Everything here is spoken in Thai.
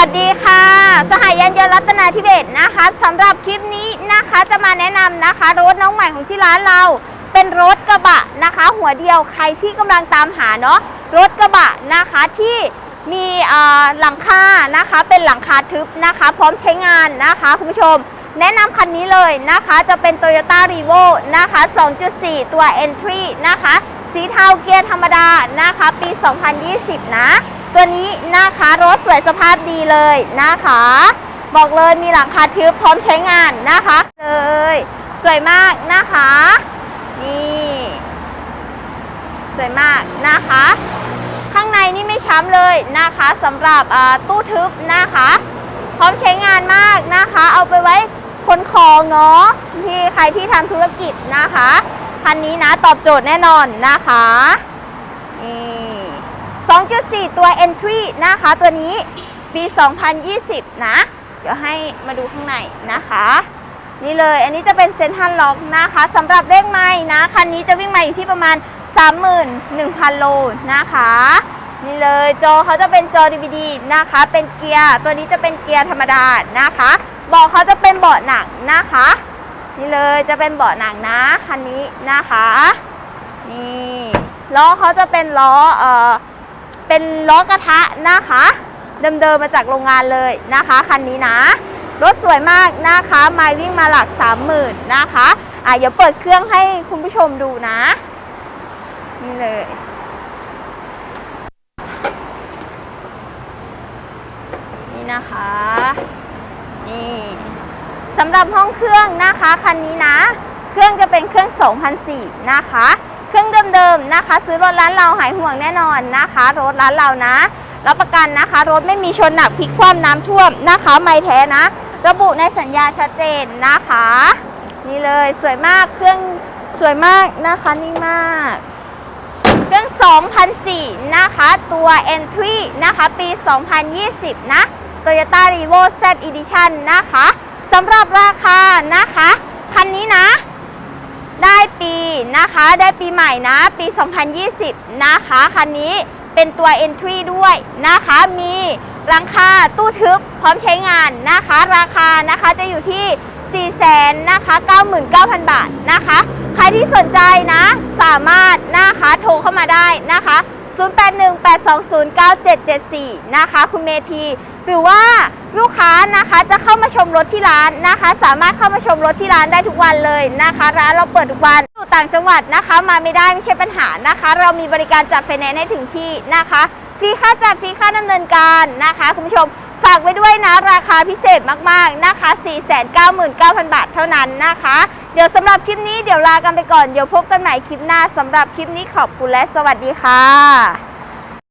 วัสดีค่ะ สหายยานยนรัตนาธิเบศนะคะสำหรับคลิปนี้นะคะจะมาแนะนำนะคะรถน้องใหม่ของที่ร้านเรา เป็นรถกระบะนะคะ หัวเดียวใครที่กำลังตามหาเนาะรถกระบะนะคะที่มีอ่อหลังคานะคะ เป็นหลังคาทึบนะคะ พร้อมใช้งานนะคะคุณผู้ชม แนะนำคันนี้เลยนะคะจะเป็น Toyota r e v o นะคะ 2.4 ตัว Entry นะคะ สีเทาเกียร์ธรรมดานะคะ ปี 2020 นะ ตัวนี้นะคะรถสวยสภาพดีเลยนะคะ บอกเลยมีหลังคาทึบพร้อมใช้งานนะคะเลย สวยมากนะคะ นี่ สวยมากนะคะ ข้างในนี่ไม่ช้ำเลยนะคะสำหรับตู้ทึบนะคะ พร้อมใช้งานมากนะคะ เอาไปไว้ขนของเนาะที่ใครที่ทำธุรกิจนะคะ คันนี้นะตอบโจทย์แน่นอนนะคะ 2.4 ตัว entry นะคะ ตัวนี้ปี 2020 นะ เดี๋ยวให้มาดูข้างในนะคะ นี่เลย อันนี้จะเป็นเซนทันล็อกนะคะสำหรับเลขไม้นะ คันนี้จะวิ่งมาอยู่ที่ประมาณ 31,000 โลนะคะ นี่เลยจอเขาจะเป็นจอ DVD นะคะ เป็นเกียร์ ตัวนี้จะเป็นเกียร์ธรรมดานะคะเบาะเขาจะเป็นเบาะหนังนะคะ นี่เลยจะเป็นเบาะหนังนะคันนี้นะคะ นี่ล้อเขาจะเป็นล้อเอ่อ เป็นล้อกระทะนะคะ เดิมๆมาจากโรงงานเลยนะคะคันนี้นะ รถสวยมากนะคะไมล์วิ่งมาหลัก 30,000นะคะอะเดี๋ยวเปิดเครื่องให้คุณผู้ชมดูนะนี่เลยนี่นะคะนี่สำหรับห้องเครื่องนะคะคันนี้นะ เครื่องจะเป็นเครื่อง 2004นะคะ มนะคะ ซื้อรถร้านเราหายห่วงแน่นอนนะคะ รถร้านเรานะรับประกันนะคะ รถไม่มีชนหนักพลิกคว่ำน้ำท่วมนะคะ ไม่แท้นะ ระบุในสัญญาชัดเจนนะคะ นี่เลยสวยมากเครื่องสวยมากนะคะนิ่งมาก เครื่อง 2004 นะคะ ตัว Entry นะคะ ปี 2020 นะ Toyota r e v o Z Edition นะคะสำหรับราคานะคะ คันนี้นะ ได้ปีนะคะได้ปีใหม่นะปี 2020 นะคะคันนี้เป็นตัว Entry ด้วยนะคะ มีหลังคาตู้ทึบพร้อมใช้งานนะคะ ราคานะคะจะอยู่ที่ 4 0 0 0 0นะคะ99,000 บาทนะคะ ใครที่สนใจนะสามารถนะคะโทรเข้ามาได้นะคะ 0818209774 นะคะ คุณเมธีหรือว่าลูกค้านะคะจะเข้ามาชมรถที่ร้านนะคะ สามารถเข้ามาชมรถที่ร้านได้ทุกวันเลยนะคะ ร้านเราเปิดทุกวันอยู่ต่างจังหวัดนะคะ มาไม่ได้ไม่ใช่ปัญหานะคะ เรามีบริการจัดไฟแนนซ์ให้ถึงที่นะคะฟรีค่าจัดฟรีค่าดำเนินการนะคะ คุณผู้ชมฝากไว้ด้วยนะราคาพิเศษมากๆนะคะ 499,000 บาทเท่านั้นนะคะ เดี๋ยวสำหรับคลิปนี้เดี๋ยวลากันไปก่อน เดี๋ยวพบกันใหม่คลิปหน้าสำหรับคลิปนี้ขอบคุณและสวัสดีค่ะ